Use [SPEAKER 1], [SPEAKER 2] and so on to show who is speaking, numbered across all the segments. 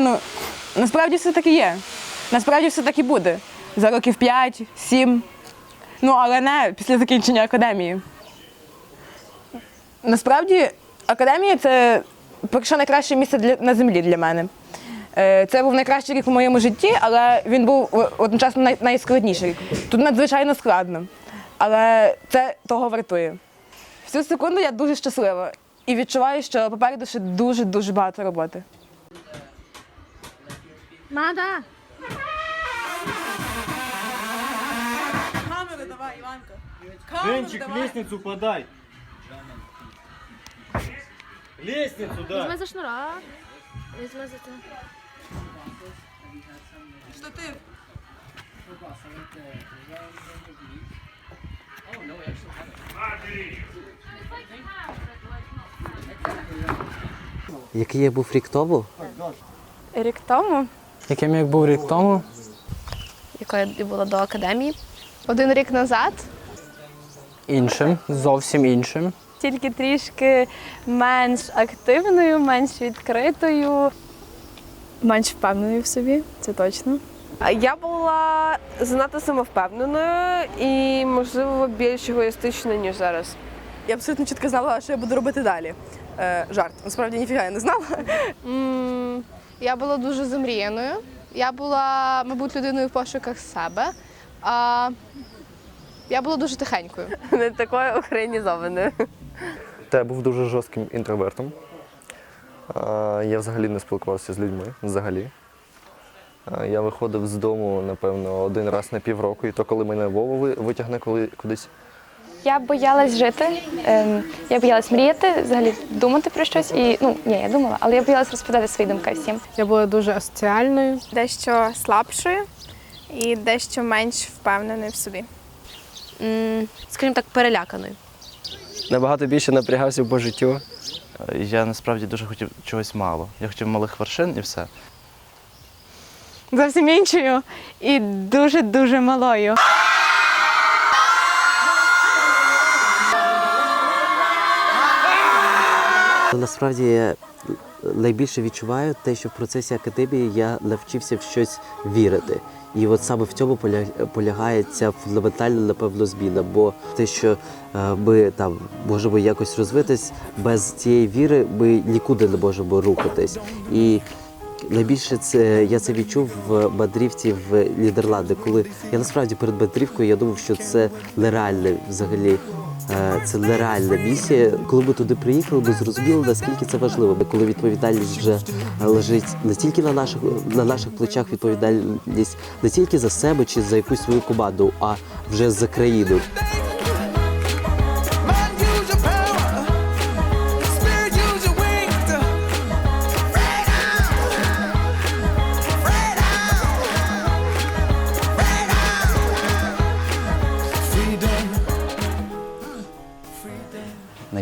[SPEAKER 1] Ну насправді все так і є. Насправді все так і буде. За років 5-7. Ну, але не після закінчення академії. Насправді, академія це що найкраще місце для, на землі для мене. Е, Це був найкращий рік у моєму житті, але він був одночасно най, найскладніший. Тут надзвичайно складно. Але це того вартує. В цю секунду я дуже щаслива і відчуваю, що попереду ще дуже-дуже багато роботи.
[SPEAKER 2] Мада.
[SPEAKER 1] Камеру давай, Іванка.
[SPEAKER 3] Денчик, лестницу подай. Лестницу, да.
[SPEAKER 2] Візьми за шнура. Візьми за це.
[SPEAKER 1] Штатив.
[SPEAKER 4] Який я був рік тому?
[SPEAKER 5] Рік тому,
[SPEAKER 6] Яким як був рік тому,
[SPEAKER 2] Яка я була до академії.
[SPEAKER 5] один рік назад,
[SPEAKER 6] іншим, зовсім іншим.
[SPEAKER 5] тільки трішки менш активною, менш відкритою, менш впевненою в собі, це точно.
[SPEAKER 7] Я була занадто самовпевненою і, можливо, більш егоїстичною, ніж зараз.
[SPEAKER 1] Я абсолютно чітко знала, що я буду робити далі. Е, жарт. Насправді ніфіга я не знала.
[SPEAKER 5] Я була дуже замріяною. Я була, мабуть, людиною в пошуках себе. А я була дуже тихенькою.
[SPEAKER 7] Не такою українізованою.
[SPEAKER 8] Та я був дуже жорстким інтровертом. А, Я взагалі не спілкувався з людьми. Взагалі. А, Я виходив з дому, напевно, один раз на півроку, і то коли мене Вова витягне коли, кудись.
[SPEAKER 9] Я боялась жити, ем, я боялась мріяти, взагалі думати про щось. І ну ні, я думала, але я боялась розповідати свої думки всім.
[SPEAKER 10] Я була дуже асоціальною.
[SPEAKER 11] дещо слабшою і дещо менш впевненою в собі.
[SPEAKER 2] Скажімо так, переляканою.
[SPEAKER 3] Набагато більше напрягався по життю.
[SPEAKER 12] Я насправді дуже хотів чогось мало. Я хотів малих вершин і все.
[SPEAKER 1] Зовсім іншою і дуже-дуже малою.
[SPEAKER 4] Насправді я найбільше відчуваю те, що в процесі академії я навчився в щось вірити. І от саме в цьому поля- полягає ця фундаментальна, напевно, зміна. Бо те, що е, ми там можемо якось розвитись, без цієї віри ми нікуди не можемо рухатись. І найбільше це я це відчув в мандрівці в Нідерланди, коли я насправді перед мандрівкою я думав, що це нереальне взагалі. Е, Це нереальна місія. Коли ми туди приїхали, ми зрозуміли, наскільки це важливо. Коли відповідальність вже лежить не тільки на наших на наших плечах, відповідальність не тільки за себе чи за якусь свою команду, а вже за країну.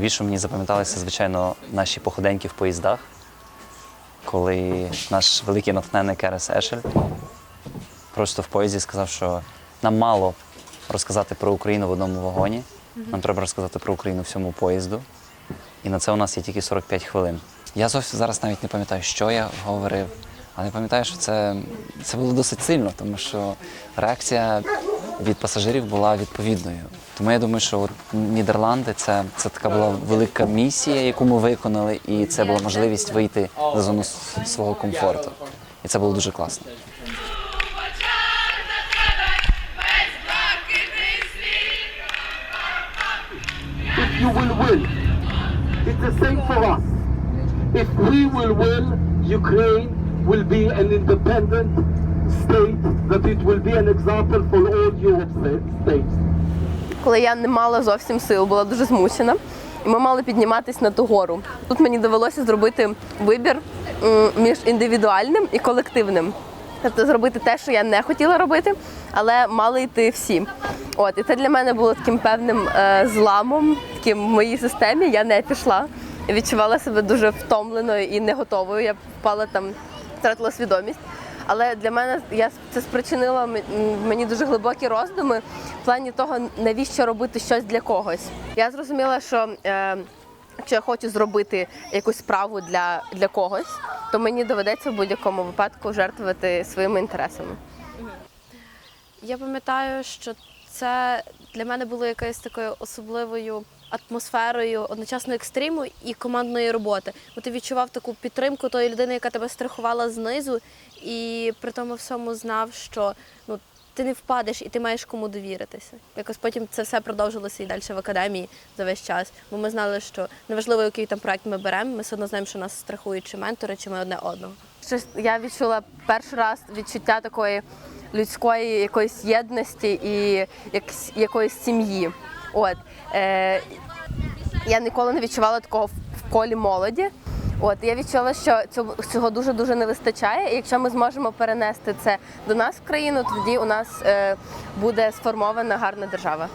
[SPEAKER 12] Найбільше мені запам'яталися, звичайно, наші походеньки в поїздах, коли наш великий натхненник Ерес Ешель просто в поїзді сказав, що нам мало розказати про Україну в одному вагоні, нам треба розказати про Україну всьому поїзду. І на це у нас є тільки 45 хвилин. Я зовсім зараз навіть не пам'ятаю, що я говорив, але я пам'ятаю, що це, це було досить сильно, тому що реакція від пасажирів була відповідною. Тому я думаю, що Нідерланди це, це така була велика місія, яку ми виконали, і це була можливість вийти за зону свого комфорту. І це було дуже класно.
[SPEAKER 13] if you will, Ukraine will be an independent state, that it will be.
[SPEAKER 7] Коли я не мала зовсім сил, була дуже змучена, і ми мали підніматись на ту гору. Тут мені довелося зробити вибір між індивідуальним і колективним. Тобто зробити те, що я не хотіла робити, але мали йти всі. От і це для мене було таким певним е, зламом, таким в моїй системі. Я не пішла. Відчувала себе дуже втомленою і не готовою. Я впала там, втратила свідомість. Але для мене я це спричинило мені дуже глибокі роздуми в плані того, навіщо робити щось для когось. Я зрозуміла, що е, якщо я хочу зробити якусь справу для, для когось, то мені доведеться в будь-якому випадку жертвувати своїми інтересами.
[SPEAKER 2] Я пам'ятаю, що це для мене було якоюсь такою особливою атмосферою одночасно екстриму і командної роботи. Бо ти відчував таку підтримку тої людини, яка тебе страхувала знизу, і при тому всьому знав, що ну. Ти не впадеш і ти маєш кому довіритися. Якось потім це все продовжилося і далі в академії за весь час. Бо ми знали, що неважливо, який там проект ми беремо, ми все одно знаємо, що нас страхують чи ментори, чи ми одне одного.
[SPEAKER 7] Я відчула перший раз відчуття такої людської якоїсь єдності і якоїсь сім'ї. От е, я ніколи не відчувала такого в колі молоді. От я відчула, що цього дуже дуже не вистачає. І якщо ми зможемо перенести це до нас в країну, тоді у нас е, буде сформована гарна держава.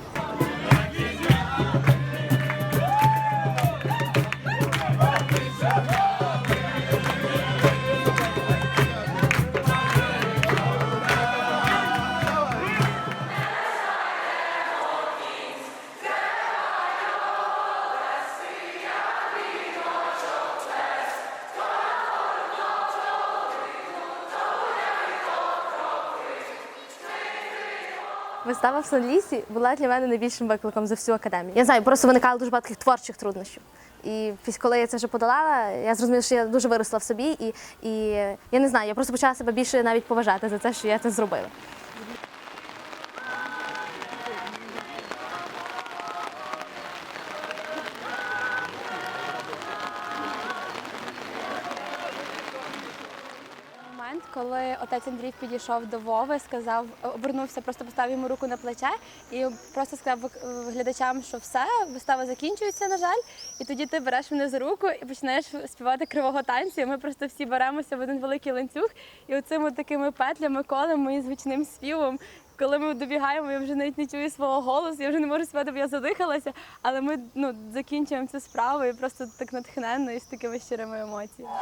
[SPEAKER 2] Вистава в Сан-Лісі була для мене найбільшим викликом за всю академію. Я знаю, просто виникало дуже багато таких творчих труднощів. І після коли я це вже подолала, я зрозуміла, що я дуже виросла в собі, і, і я не знаю, я просто почала себе більше навіть поважати за те, що я це зробила.
[SPEAKER 9] Коли отець Андрій підійшов до Вови, сказав, обернувся, просто поставив йому руку на плече і просто сказав глядачам, що все, вистава закінчується, на жаль. І тоді ти береш мене за руку і починаєш співати кривого танцю. І ми просто всі беремося в один великий ланцюг, і оцими такими петлями колемо і звичним співом. Коли ми добігаємо, я вже навіть не чую свого голосу, я вже не можу співати, бо я задихалася. Але ми ну, закінчуємо цю справу і просто так натхненно і з такими щирими емоціями.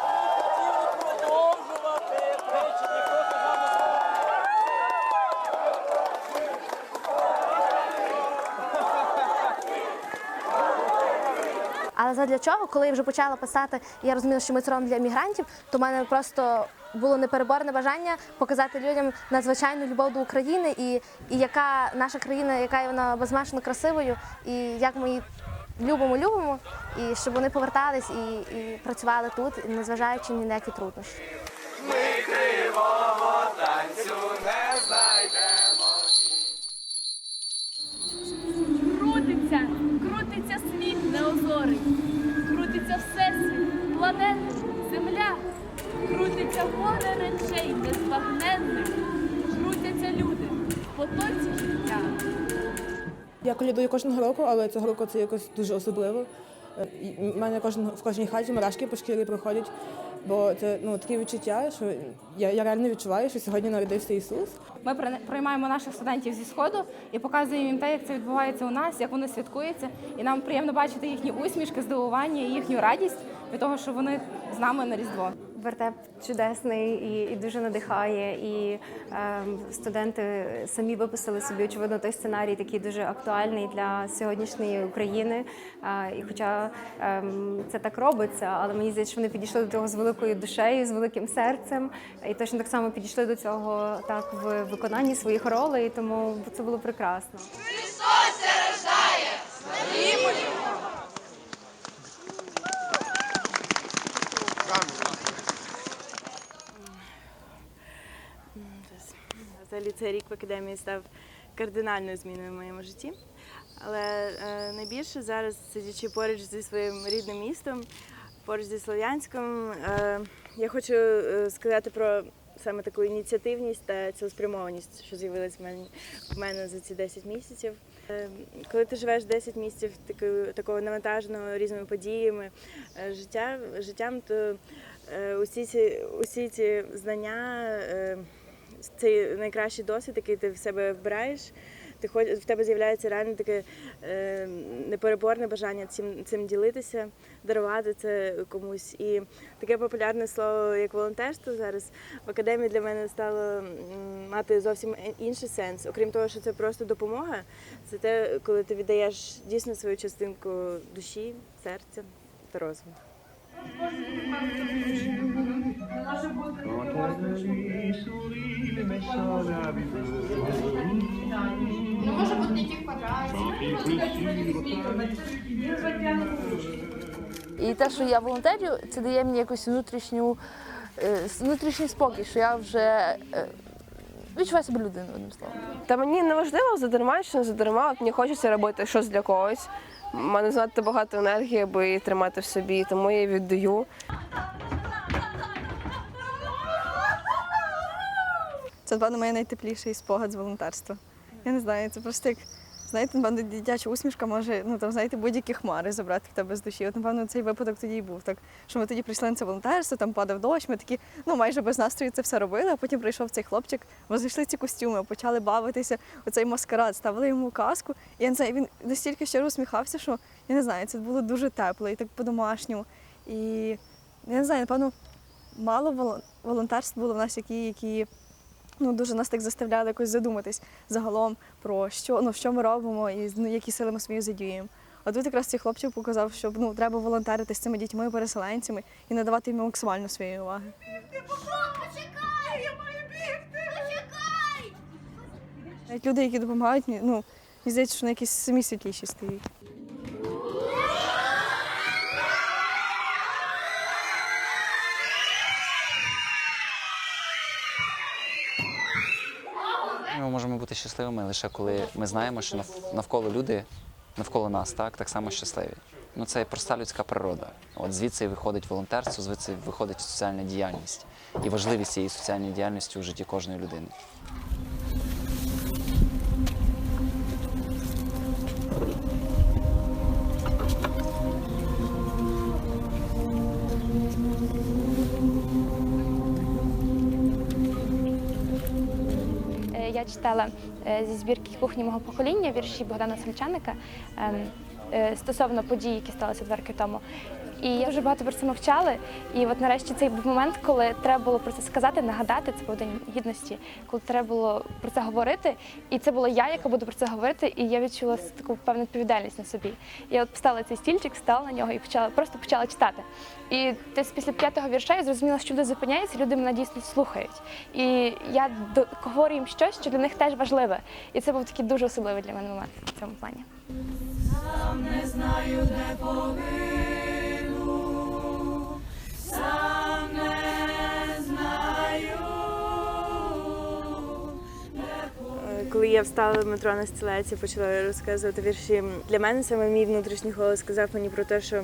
[SPEAKER 2] Але задля чого, коли я вже почала писати, я розуміла, що ми це робимо для мігрантів, то в мене просто було непереборне бажання показати людям надзвичайну любов до України і, і яка наша країна, яка вона безмежно красивою, і як ми її любимо, любимо, і щоб вони повертались і, і працювали тут, незважаючи ні на які труднощі.
[SPEAKER 1] Я колядую кожного року, але цього року це якось дуже особливо. У мене кожен, в кожній хаті мурашки по шкірі проходять, бо це ну, таке відчуття, що я, я реально відчуваю, що сьогодні народився Ісус.
[SPEAKER 14] Ми при- приймаємо наших студентів зі сходу і показуємо їм те, як це відбувається у нас, як воно святкується. І нам приємно бачити їхні усмішки, здивування і їхню радість від того, що вони з нами на різдво.
[SPEAKER 9] Вертеп чудесний і, і дуже надихає. І ем, студенти самі виписали собі, очевидно, той сценарій такий дуже актуальний для сьогоднішньої України. Е, і хоча ем, це так робиться, але мені здається, що вони підійшли до цього з великою душею, з великим серцем, і точно так само підійшли до цього так в виконанні своїх ролей, тому це було прекрасно.
[SPEAKER 15] Взагалі цей рік в академії став кардинальною зміною в моєму житті. Але е, найбільше зараз, сидячи поруч зі своїм рідним містом, поруч зі Слов'янськом, е, я хочу е, сказати про саме таку ініціативність та цілеспрямованість, що з'явилась в мене, за ці 10 місяців. Е, коли ти живеш 10 місяців такого навантаженого різними подіями, е, життя, життям, то е, усі ці, усі ці знання. Цей найкращий досвід, який ти в себе вбираєш. Ти хоч в тебе з'являється реально таке е, непереборне бажання цим цим ділитися, дарувати це комусь. І таке популярне слово, як волонтерство, зараз в академії для мене стало мати зовсім інший сенс. Окрім того, що це просто допомога, це те, коли ти віддаєш дійсно свою частинку душі, серця. та розуму.
[SPEAKER 5] Не може бути ніяких квадратів.
[SPEAKER 16] І те, що я волонтерю, це дає мені якусь внутрішню, е, внутрішній спокій, що я вже е, відчуваю себе людиною, одним словом.
[SPEAKER 7] Та мені не важливо задарма чи не задарма, от мені хочеться робити щось для когось. У мене занадто багато енергії, аби її тримати в собі, тому я віддаю.
[SPEAKER 17] Це, напевно, моє найтепліший спогад з волонтерства. Я не знаю, це просто як, знаєте, напевно, дитяча усмішка може, ну там, знаєте, будь-які хмари забрати в тебе з душі. От, напевно, цей випадок тоді і був. Так, що ми тоді прийшли на це волонтерство, там падав дощ, ми такі, ну майже без настрою це все робили, а потім прийшов цей хлопчик, розійшли ці костюми, почали бавитися, оцей маскарад, ставили йому каску. І я не знаю, він настільки щиро усміхався, що я не знаю, це було дуже тепло і так по-домашньому. І я не знаю, напевно, мало волон- волонтерств було в нас, які, які ну, дуже нас так заставляли якось задуматись загалом про що, ну, що ми робимо і ну, які сили ми собі задіюємо. А тут якраз цей хлопчик показав, що ну, треба волонтерити з цими дітьми, переселенцями і надавати їм максимально своєї уваги.
[SPEAKER 18] Почекай, я маю бігти! Почекай!
[SPEAKER 17] Люди, які допомагають, ну, мені здається, що вони якісь самі світліші стають.
[SPEAKER 12] Ми можемо бути щасливими лише коли ми знаємо, що навколо люди, навколо нас, так, так само щасливі. Ну це проста людська природа. От звідси виходить волонтерство, звідси виходить соціальна діяльність і важливість цієї соціальної діяльності у житті кожної людини.
[SPEAKER 9] Я читала е, зі збірки кухні мого покоління вірші Богдана Сальчаника ем, е, стосовно подій, які сталися два роки тому. І я дуже багато про це мовчали. І от нарешті цей був момент, коли треба було про це сказати, нагадати, це був день гідності, коли треба було про це говорити. І це була я, яка буду про це говорити, і я відчула таку певну відповідальність на собі. Я от поставила цей стільчик, стала на нього і почала просто почала читати. І десь після п'ятого вірша я зрозуміла, що люди зупиняються, люди мене дійсно слухають. І я говорю їм щось, що для них теж важливе. І це був такий дуже особливий для мене момент в цьому плані.
[SPEAKER 18] Сам не знаю, де погину,
[SPEAKER 15] Коли я встала в метро на стілець і почала розказувати вірші, для мене саме мій внутрішній голос сказав мені про те, що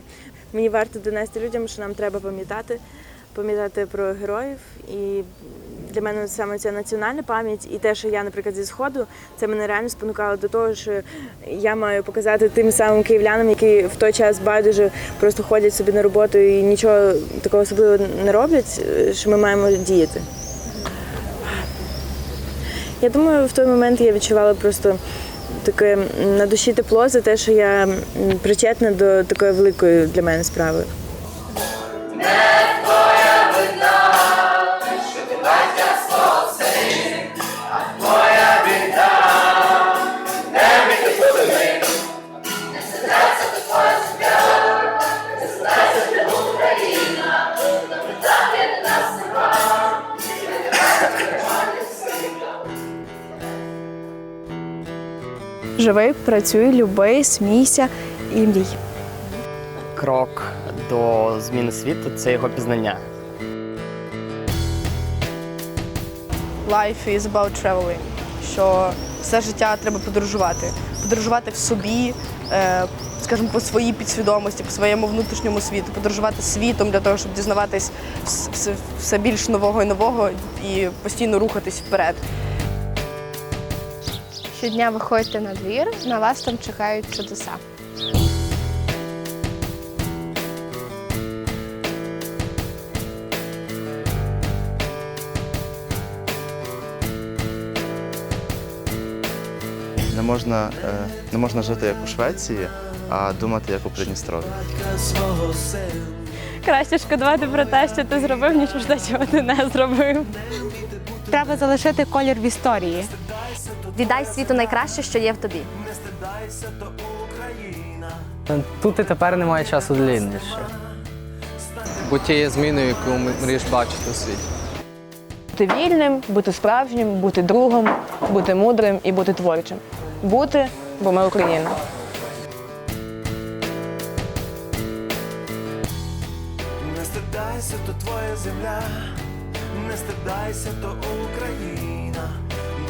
[SPEAKER 15] мені варто донести людям, що нам треба пам'ятати, пам'ятати про героїв. І для мене саме ця національна пам'ять і те, що я, наприклад, зі сходу, це мене реально спонукало до того, що я маю показати тим самим київлянам, які в той час байдуже просто ходять собі на роботу і нічого такого особливого не роблять, що ми маємо діяти. Я думаю, в той момент я відчувала просто таке на душі тепло за те, що я причетна до такої великої для мене справи.
[SPEAKER 17] Живи, працюй, люби, смійся і мрій.
[SPEAKER 19] Крок до зміни світу це його пізнання.
[SPEAKER 20] Life is about traveling, що все життя треба подорожувати. Подорожувати в собі, е, скажімо, по своїй підсвідомості, по своєму внутрішньому світу, подорожувати світом для того, щоб дізнаватись все, все більш нового і нового і постійно рухатись вперед.
[SPEAKER 5] Щодня виходьте на двір, на вас там чекають чудеса.
[SPEAKER 21] Не можна, е, не можна жити як у Швеції, а думати як у Придністров'ї.
[SPEAKER 9] Краще шкодувати про те, що ти зробив, ніж те, чого ти не зробив.
[SPEAKER 14] Треба залишити колір в історії.
[SPEAKER 2] Віддай світу найкраще, що є в тобі. Не стидайся, то Україна.
[SPEAKER 22] Тут і тепер немає часу для інших.
[SPEAKER 6] Бо тією зміною, яку мрієш бачити у світі.
[SPEAKER 1] Бути вільним, бути справжнім, бути другом, бути мудрим і бути творчим. Бути, бо ми Україна.
[SPEAKER 15] Не стидайся, то твоя земля, не стидайся, то Україна.